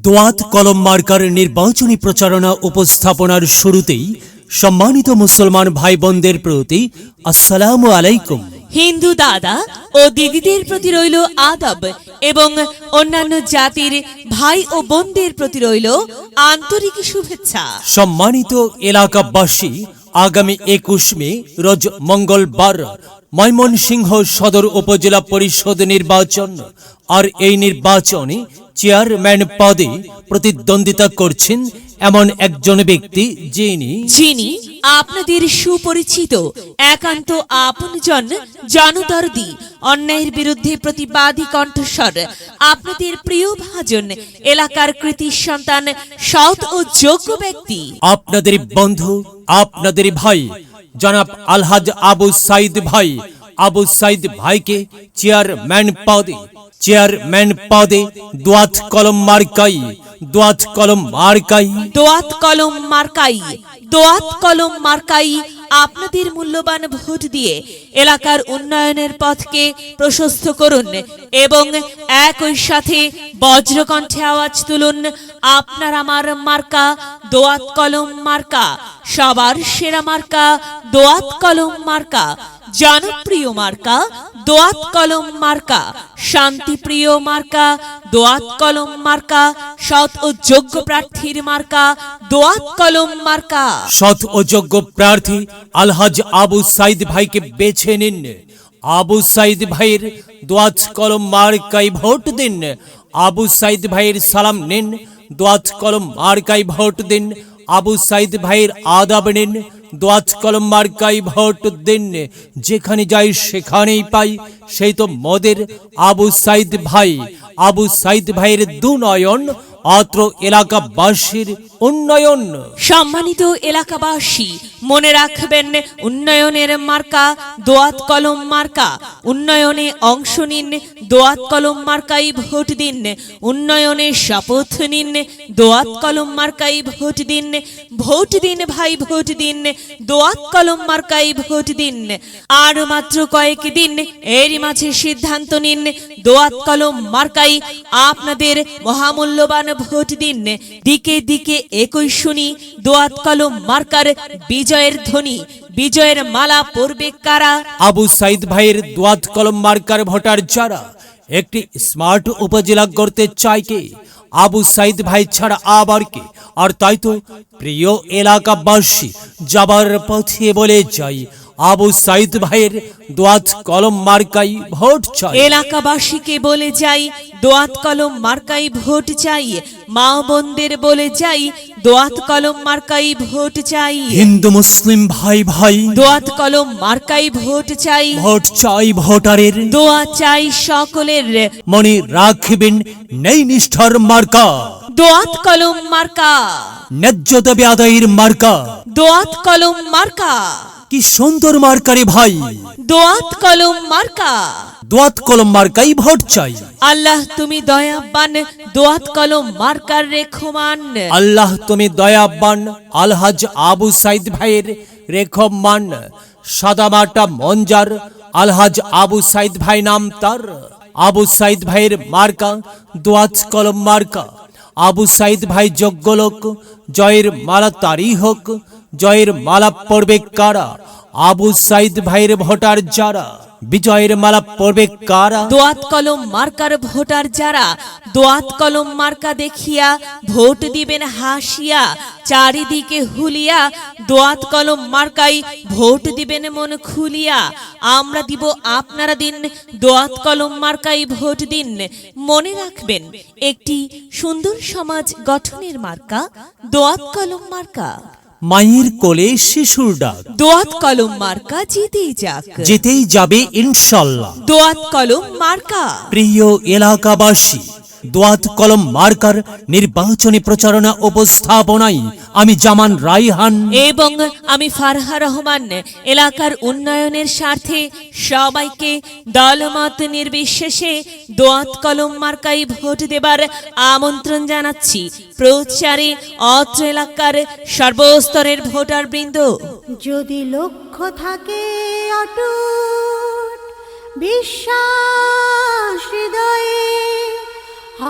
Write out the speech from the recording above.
দোয়াত কলম মার্কার নির্বাচনী প্রচারণা উপস্থাপনার শুরুতেই সম্মানিত মুসলমান ভাই বোনদের প্রতি আসসালামু আলাইকুম। হিন্দু দাদা ও দিদিদের প্রতি রইল আদব এবং অন্যান্য জাতির ভাই ও বোনদের প্রতি রইল আন্তরিক শুভেচ্ছা। সম্মানিত এলাকাবাসী আগামী একুশ মে রোজ মঙ্গলবার ময়মনসিংহ সদর উপজেলা পরিষদ নির্বাচন। আর এই নির্বাচনে চেয়ারম্যান পদে প্রতিদ্বন্দ্বিতা করছেন এমন একজন ব্যক্তি যিনি যিনি আপনাদের সুপরিচিত একান্ত আপনজন জনদরদি অন্যায়ের বিরুদ্ধে প্রতিবাদী কণ্ঠস্বর আপনাদের প্রিয় ভাজন এলাকার কৃতি সন্তান সৎ ও যোগ্য ব্যক্তি। আপনাদের বন্ধু আপনাদের ভাই জনাব আলহাজ আবু সাইদ ভাই আবু সাইদ ভাইকে চেয়ারম্যান পদে চেয়ারম্যান পদে দোয়াত কলম মার্কাই, দোয়াত কলম মার্কাই। দোয়াত কলম মার্কাই, দোয়াত কলম মার্কাই আপনাদের মূল্যবান ভোট দিয়ে এলাকার উন্নয়নের পথকে প্রশস্ত করুন এবং একই সাথে বজ্রকণ্ঠে আওয়াজ তুলুন, আপনার আমার মার্কা দোয়াত কলম মার্কা, সবার সেরা মার্কা দোয়াত কলম মার্কা, জনপ্রিয় মার্কা দোয়াত কলম মার্কা, শান্তিপ্রিয় মার্কা, দোয়াত কলম মার্কা, সৎ ও যোগ্য প্রার্থীর মার্কা, দোয়াত কলম মার্কা। সৎ ও যোগ্য প্রার্থী আলহাজ আবু সাইদ ভাইকে বেছে নিন। আবু সাইদ ভাইয়ের দোয়াত কলম মার্কাই ভোট দিন। আবু সাইদ ভাইয়ের সালাম নিন। দোয়াত কলম মার্কাই ভোট দিন। আবু সাইদ ভাইয়ের আদাব নিন। দোয়াত কলম মার্কাই ভোট দিন। যেখানে যাই সেখানেই পাই। সেই তো মদের আবু সাইদ ভাই। আবু সাইদ ভাইয়ের দুনয়ন অত্র এলাকাবাসীর উন্নয়ন। সম্মানিত এলাকাবাসী, মনে রাখবেন উন্নয়নের মার্কা, দোয়াত কলম মার্কা। উন্নয়নে অংশ নিন, দোয়াত কলম মার্কাই ভোট দিন। উন্নয়নে শপথ নিন, দোয়াত কলম মার্কাই ভোট দিন। ভোট দিন ভাই, ভোট দিন। দোয়াত কলম মার্কাই ভোট দিন। আর মাত্র কয়েক দিন, এরই মাঝে সিদ্ধান্ত নিন। দোয়াত কলম মার্কাই আপনাদের মহামূল্যবান ভোট দিকে দিকে একই শুনি, দোয়াত কলম মার্কার বিজয়ের ধ্বনি। বিজয়ের মালা পরবে কারা? আবু সাইদ ভাইয়ের দোয়াত কলম মার্কার ভোটার যারা? একটি স্মার্ট উপজেলা গড়তে চায় কে? আবু সাইদ ভাই ছাড়া আবার কে? আর তাই তো প্রিয় এলাকাবাসী যাবার পথে বলে যাই আবু সাইদ ভাইয়ের দোয়াত কলম মার্কাই ভোট চাই। এলাকাবাসীকে বলে যাই দোয়াত কলম মার্কাই ভোট চাই। মা বোনদের বলে যাই দোয়াত কলম মার্কাই ভোট চাই। হিন্দু মুসলিম ভাই ভাই দোয়াত কলম মার্কাই ভোট চাই। ভোট চাই ভোটারের। দোয়া চাই সকলের। মনে রাখবেন নেই নিষ্ঠার মার্কা। দোয়াত কলম মার্কা। ন্যায্য দাবি আদায়ের মার্কা। দোয়াত কলম মার্কা। কি সুন্দর মার্কারে ভাই। দোয়াত কলম মার্কা। দোয়াত কলম মার্কাই ভোট চাই। আল্লাহ তুমি দয়াবান দোয়াত কলম মার্কার রেখমান। আল্লাহ তুমি দয়াবান আলহাজ আবু সাইদ ভাইয়ের রেখমান। সাদামাটা মঞ্জার আলহাজ আবু সাইদ ভাই নাম তার। আবু সাইদ ভাইয়ের মার্কা দোয়াত কলম মার্কা। আবু সাইদ ভাই যোগ্য লোক জয়ের মালা তারই হোক। জয়ের মালা পড়বে কারা? আবু সাইদ ভাইয়ের ভোটার যারা? বিজয়ের মালা পড়বে কারা? দোয়াত কলম মার্কার ভোটার যারা? দোয়াত কলম মার্কা দেখিয়া ভোট দিবেন হাসিয়া, চারিদিকে হুলিয়া, দোয়াত কলম মার্কাই ভোট দিবেন মন খুলিয়া। আমরা দিব আপনারা দিন, দোয়াত কলম মার্কাই ভোট দিন। মনে রাখবেন, একটি সুন্দর সমাজ গঠনের মার্কা, দোয়াত কলম মার্কা। মায়ের কোলে শিশুর ডাক। দোয়াত কলম মার্কা জিতেই যাক। যেতেই যাবে ইনশাল্লাহ। দোয়াত কলম মার্কা। প্রিয় এলাকাবাসী দোয়াত কলম মার্কার নির্বাচনী প্রচারণা উপস্থাপনায় আমি জামান রাইহান এবং আমি ফারহা রহমান এলাকার উন্নয়নের স্বার্থে সবাইকে দলমত নির্বিশেষে দোয়াত কলম মার্কাই ভোট দেবার আমন্ত্রণ জানাচ্ছি। প্রচারে অত্র এলাকার সর্বস্তরের ভোটার বৃন্দ যদি লক্ষ্য থাকে অটুট বিশ্বাস হৃদয়ে